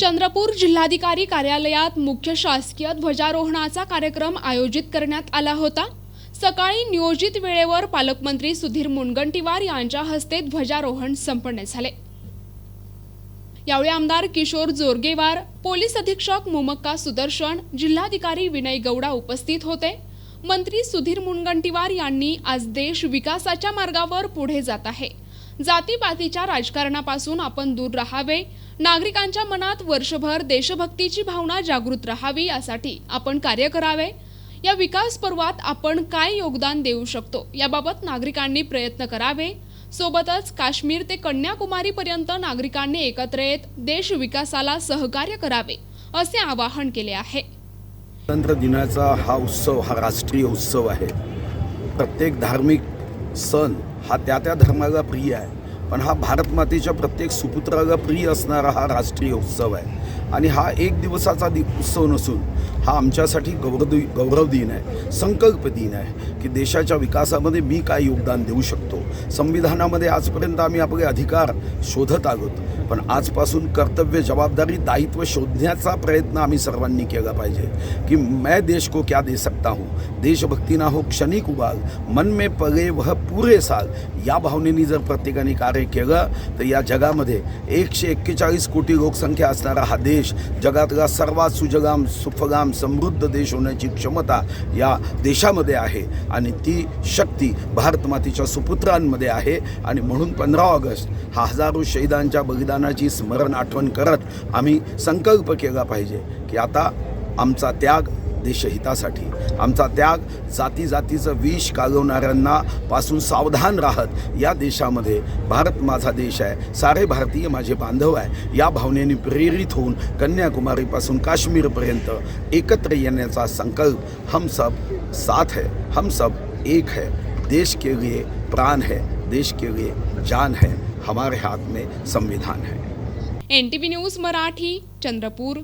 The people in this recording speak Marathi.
चंद्रपूर जिल्हाधिकारी कार्यालयात मुख्य शासकीय ध्वजारोहणाचा कार्यक्रम आयोजित करण्यात आला होता. सकाळी नियोजित वेळेवर पालकमंत्री सुधीर मुनगंटीवार यांच्या हस्ते ध्वजारोहण संपन्न झाले. यावेळी आमदार किशोर जोरगेवार पोलीस अधीक्षक मुमक्का सुदर्शन जिल्हाधिकारी विनय गौडा उपस्थित होते. मंत्री सुधीर मुनगंटीवार यांनी आज देश विकासाच्या मार्गावर पुढे जात आहे. जातीपातीच्या राजकारणापासून आपण दूर राहावे. नागरिकांच्या मनात वर्षभर देशभक्तीची भावना जागृत राहावी यासाठी आपण कार्य करावे. या विकास पर्वात आपण काय योगदान देऊ शकतो याबाबत नागरिकांनी प्रयत्न करावे. सोबतच काश्मीर ते कन्याकुमारीपर्यंत नागरिकांनी एकत्र येत देश विकासाला सहकार्य करावे असे आवाहन केले आहे. स्वातंत्र्य दिनाचा हा उत्सव हा राष्ट्रीय उत्सव आहे. प्रत्येक धार्मिक सण हा त्या त्या धर्माला प्रिय आहे. पण हा भारतमातेच्या प्रत्येक सुपुत्राला प्रिय असणारा हा राष्ट्रीय उत्सव आहे. आणि हा एक दिवसाचा दि उत्सव नसून हा आमच्यासाठी गौरव गौरव दिन आहे. संकल्प दिन आहे की देशाच्या विकासामध्ये मी काय योगदान देऊ शकतो. संविधानामध्ये आजपर्यंत आम्ही आपले अधिकार शोधत आहोत. पण आजपासून कर्तव्य जबाबदारी दायित्व शोधण्याचा प्रयत्न आम्ही सर्वांनी केला पाहिजे की मैं देश को क्या दे सकता हूँ? देशभक्ती ना हो क्षणिक उबाल मन में पगे वह पुरे साल। या भावनेने जर प्रत्येकाने कार्य केलं तर या जगामध्ये एकशे एक्केचाळीस कोटी लोकसंख्या असणारा हा देश जगातला सर्वात सुजगाम सुफगाम समृद्ध देश होण्याची क्षमता या देशामध्ये आहे आणि ती शक्ती भारत मातेच्या सुपुत्रांमध्ये आहे. आणि म्हणून पंधरा ऑगस्ट हा हजारो शहीदांच्या बलिदानाची स्मरण आठवण करत आम्ही संकल्प केला पाहिजे की आता आमचा त्याग देशहितासाठी आमचा त्याग जाती जातीचं विष कालवणाऱ्यांना पासून सावधान राहत या देशामध्ये भारत माझा देश आहे सारे भारतीय माझे बांधव आहे. या भावनेने प्रेरित होऊन कन्याकुमारीपासून काश्मीरपर्यंत एकत्र येण्याचा संकल्प हम सब साथ है हम सब एक है. देश के लिए प्राण है देश के लिए जान है. हमारे हाथ में संविधान है। N T news Marathi Chandrapur.